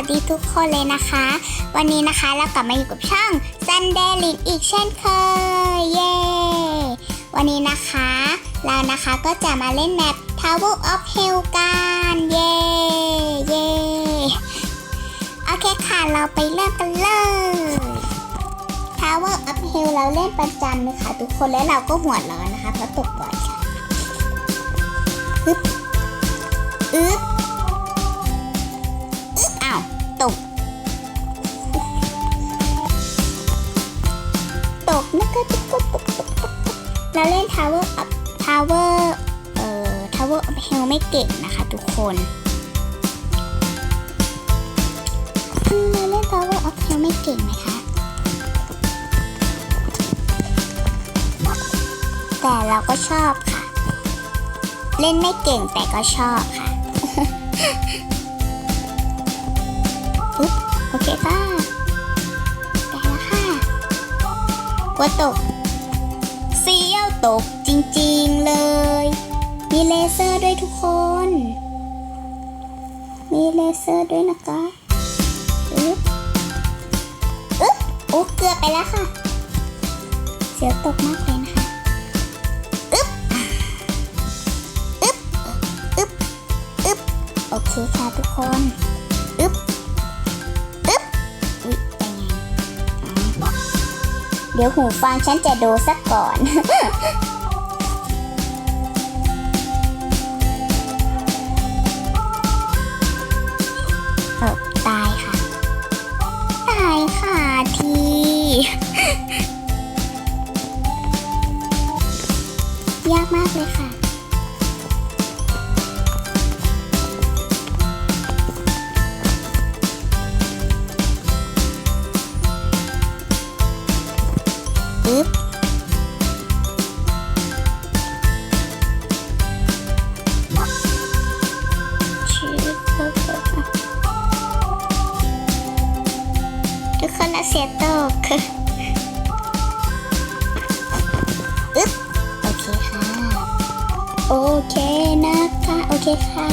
วัสดีทุกคนเลยนะคะ วันนี้นะคะเรากลับมาอยู่กับช่อง Sunday l i n อีกเช่นเคย เย้ วันนี้นะคะ เรานะคะก็จะมาเล่นแมป Tower of Hell กันเย้ เย้โอเคค่ะเราไปเริ่มกันเลย Tower of Hell เราเล่นประจำเลยค่ะทุกคนและเราก็หัวร้อนนะคะเพราะตกบ่อยค่ะอึ๊บอึ๊บ ตกนะคะทุกคนตกตกตกตกเราเล่น Tower of Tower เอ่อ Tower of Hell ไม่เก่งนะคะทุกคนเราเล่น Tower of Hell ไม่เก่งไหมคะ แต่เราก็ชอบค่ะ เล่นไม่เก่งแต่ก็ชอบค่ะ โอเคค่ะ กลัวตกเสียวตกจริงๆเลย มีเลเซอร์ด้วยทุกคน มีเลเซอร์ด้วยนะคะอึ๊บอึ๊บโอ้เกือบไปแล้วค่ะ เสียวตกมากเลยนะคะอึ๊บอึ๊บอึ๊บอึ๊บโอเคค่ะทุกคน เดี๋ยวหูฟังฉันจะดูสักก่อนเออตายค่ะ ตายค่ะที นะคะโอเคค่ะ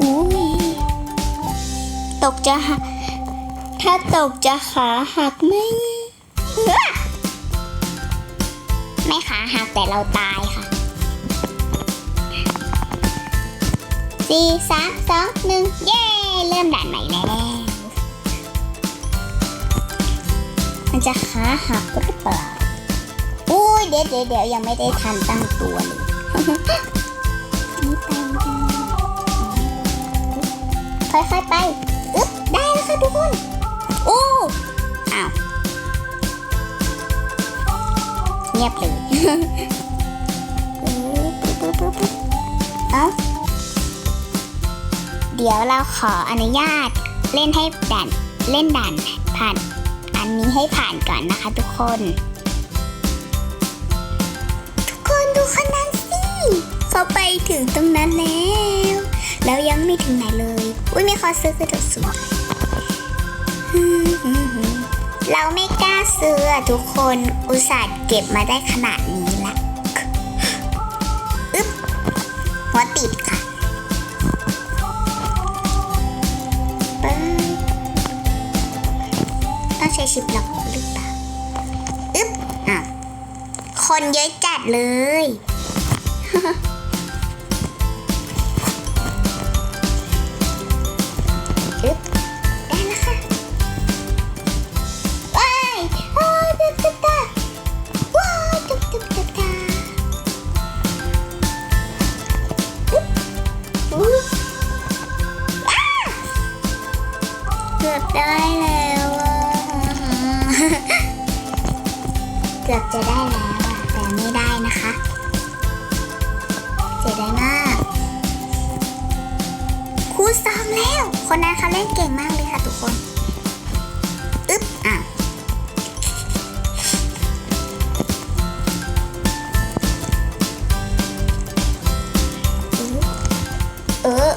อุ้ยตกจะหัก ถ้าตกจะขาหักไหมไม่ขาหักแต่เราตายค่ะสี่สามสองหนึ่งเย้ เริ่มด่านใหม่แล้ว มันจะขาหักหรือเปล่าอุ้ยเดี๋ยวเดี๋ยวยังไม่ได้ทันตั้งตัวเลย ค่อยๆไปอึ๊บได้แล้วค่ะทุกคนอู้อ้าวเงียบเลยเอ้าเดี๋ยวเราขออนุญาตเล่นให้ด่านเล่นด่านผ่านอันนี้ให้ผ่านก่อนนะคะทุกคน ทุกคนดูคนนั้น สิเขาไปถึงตรงนั้นแล้ว แล้วยังไม่ถึงไหนเลย อุ้ยไมีคอซื้อกระดดสูงเราไม่กล้าซื้อทุกคนอุตส่าห์เก็บมาได้ขนาดนี้ละอึ๊บหัวติดค่ะปึ้งต้องใช้ชิปล็อกหรือเปล่าอึ๊บอะคนเยอะจัดเลย เกือบจะได้แล้วอะแต่ไม่ได้นะคะเสียดายมากครูซ้อมแล้ว คนนั้นเขาเล่นเก่งมากเลยค่ะทุกคนอึ๊บอะเออ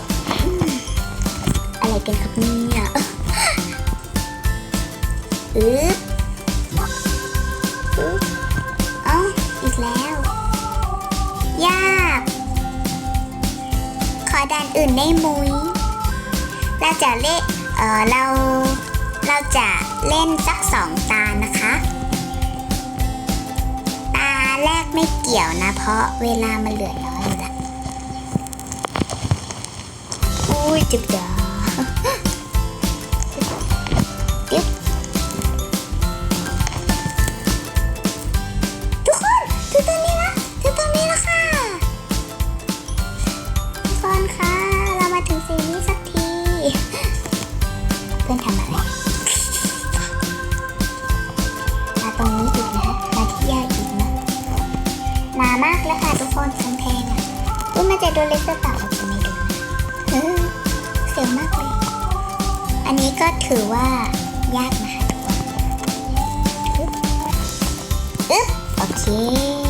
อะไรกันครับนี่ มุ้ยเราจะเล่นเออเราเราจะเล่นสักสองตานะคะ ตาแรกไม่เกี่ยวนะ เพราะเวลามันเหลือน้อยอยู่ละอุ้ยจุกดาจิ๊ พื่อนทำอะไรมาตรงนี้อีกนะมาที่ยากอีกนะนามากแล้วค่ะทุกคนกำแพงอะอุ้ยมันจะโดนเล็กหรือเปล่าจะไม่ดูนะเออเสียวมากเลย อันนี้ก็ถือว่ายากนะคะทุกคนอึ๊บอึ๊บโอเค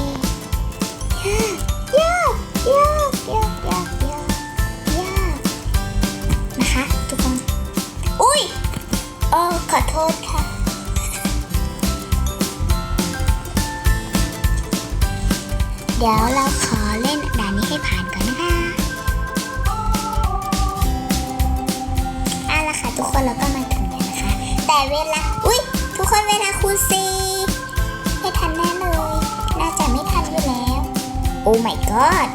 ขอโทษค่ะ เดี๋ยวเราขอเล่นด่านนี้ให้ผ่านก่อนนะคะเอาละค่ะทุกคนเราก็มาถึงแล้วนะคะ แต่เวลา อุ้ยทุกคนเวลาคูณสี่ไม่ทันแน่เลย น่าจะไม่ทันอยู่แล้ว โอ้ my god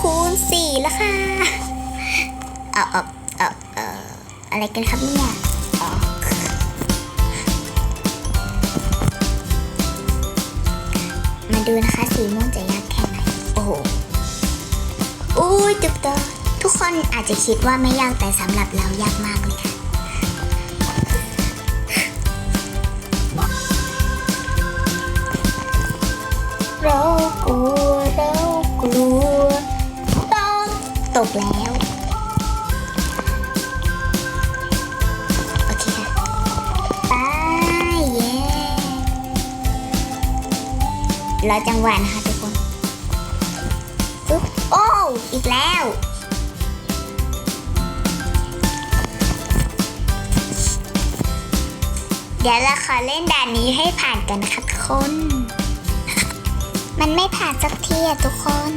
คูณสี่แล้วค่ะ เอาเอาเอาเอ่ ออะไรกันครับเนี่ยอ๋อมาดูนะคะสีม่วงจะยากแค่ไหน โอ้โหอุ้ยจุกตาทุกคนอาจจะคิดว่าไม่ยากแต่สำหรับเรายากมากเลยค่ะเรากลัวเรากลัวต้องตกแล้ว รอจังหวะนะคะทุกคนปึ๊บโอ้อีกแล้ว เดี๋ยวเราขอเล่นด่านนี้ให้ผ่านกันนะคะทุกคน มันไม่ผ่านสักทีอะทุกคน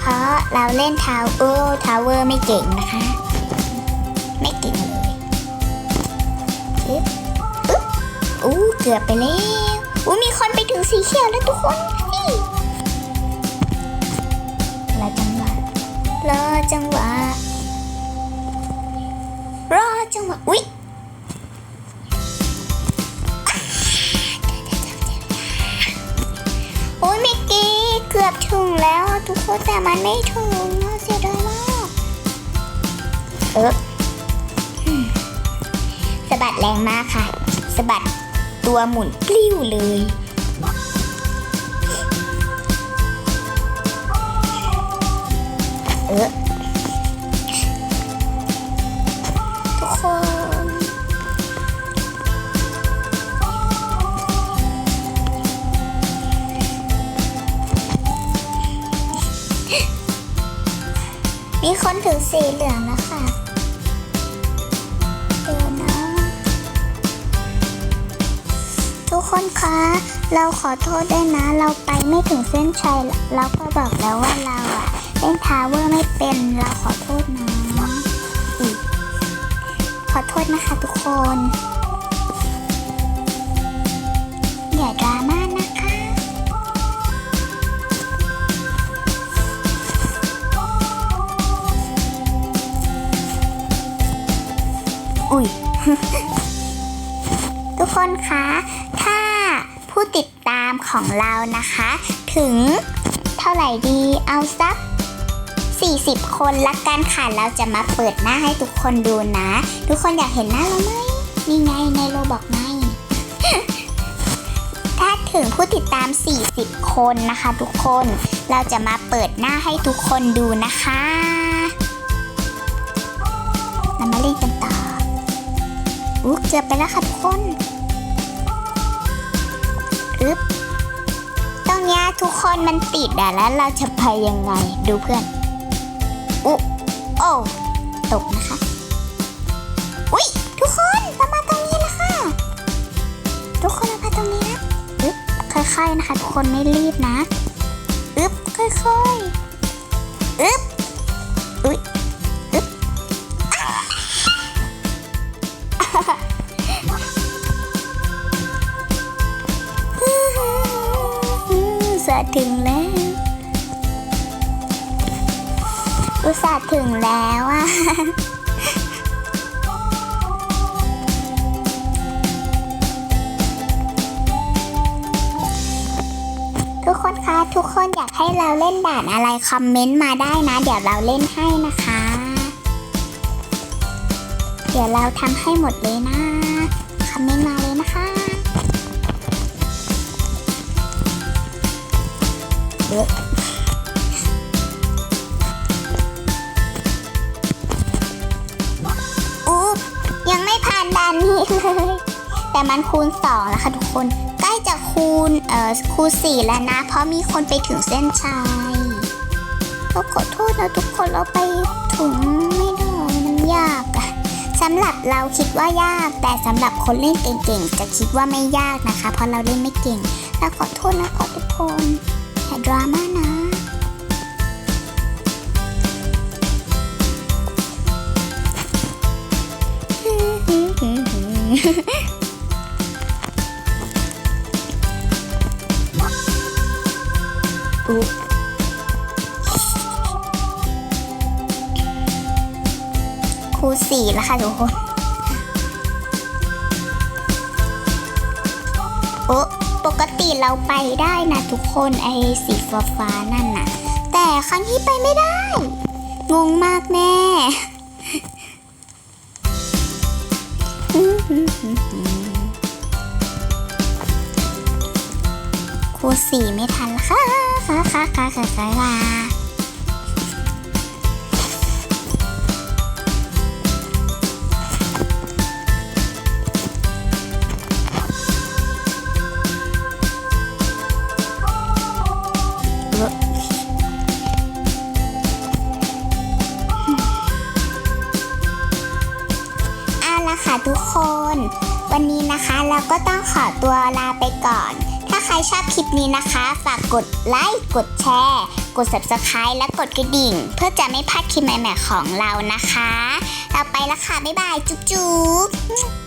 เพราะเราเล่นทาวเวอร์ทาวเวอร์ไม่เก่งนะคะ อู้เกือบไปแล้วอู้มีคนไปถึงสีเขียวแล้วทุกคนนี่รอจังหวะรอจังหวะรอจังหวะอุ๊ยโอ้ยเมื่อกี้เกือบถึงแล้วทุกคนแต่มันไม่ถึงน่าเสียดายมากเออสะบัดแรงมากค่ะสะบัด ตัวหมุนปลิ้วเลย เออ อโทษด้วยนะ เราไปไม่ถึงเส้นชัย เราก็บอกแล้วว่าเราอะเล่นทาวเวอร์ไม่เป็นเราขอโทษนะอุ๊ยขอโทษนะคะทุกคนอย่าดราม่านะคะอุ้ยทุกคนคะ ถ้าผู้ติดามของเรานะคะ ถึงเท่าไหร่ดีเอาสัก 40 คนละกันค่ะเราจะมาเปิดหน้าให้ทุกคนดูนะ ทุกคนอยากเห็นหน้าเราไหมนี่ไงในโลบอกไงถ้าถึงผู้ติดตาม 40 คนนะคะทุกคนเราจะมาเปิดหน้าให้ทุกคนดูนะคะเรามาเล่นกันต่ออุ๊เกือบไปแล้วค่ะทุกคนึ๊บ ตรงเนี้ยทุกคนมันติดอะแล้วเราจะไปยังไงดูเพื่อนอุ๊โอ้ตกนะคะ อุ๊ยทุกคนเรามาตรงนี้แล้วค่ะ ทุกคนเรามาตรงนี้นะอึ๊บค่อยๆนะคะ ทุกคนไม่รีบนะอึ๊บค่อยๆอึ๊บ อุตส่าห์ถึงแล้วอะทุกคนคะทุกคนอยากให้เราเล่นด่านอะไรคอมเมนต์มาได้นะ เดี๋ยวเราเล่นให้นะคะ เดี๋ยวเราทำให้หมดเลยนะคอมเมนต์มาเลยนะคะเแต่มันคูณสองแล้วค่ะทุกคน ใกล้จะคูณเอ่อคูณสี่แล้วนะ เพราะมีคนไปถึงเส้นชัยเราขอโทษนะทุกคนเราไปถึงไม่ได้มันยากอะสำหรับเราคิดว่ายาก แต่สำหรับคนเล่นเก่งๆ จะคิดว่าไม่ยากนะคะ เพราะเราเล่นไม่เก่งเราขอโทษนะขอทุกคนอย่ดราม่านะ อุ๊บครูสี่แล้วค่ะทุกคนโอ้ปกติเราไปได้นะทุกคนไอ้สีฟ้าฟ้านั่นน่ะ แต่ครั้งนี้ไปไม่ได้ งงมากแม่ ครูสี่ไม่ทันค่ะค่ะค่ะค่ะค่ะค่ะค่ะเอาละค่ะทุกคน วันนี้นะคะเราก็ต้องขอตัวลาไปก่อน ใครชอบคลิปนี้นะคะ ฝากกดไลค์ กดแชร์ กด subscribe และกดกระดิ่ง เพื่อจะไม่พลาดคลิปใหม่ๆของเรานะคะ เราไปแล้วค่ะ บ๊ายบาย จุ๊บ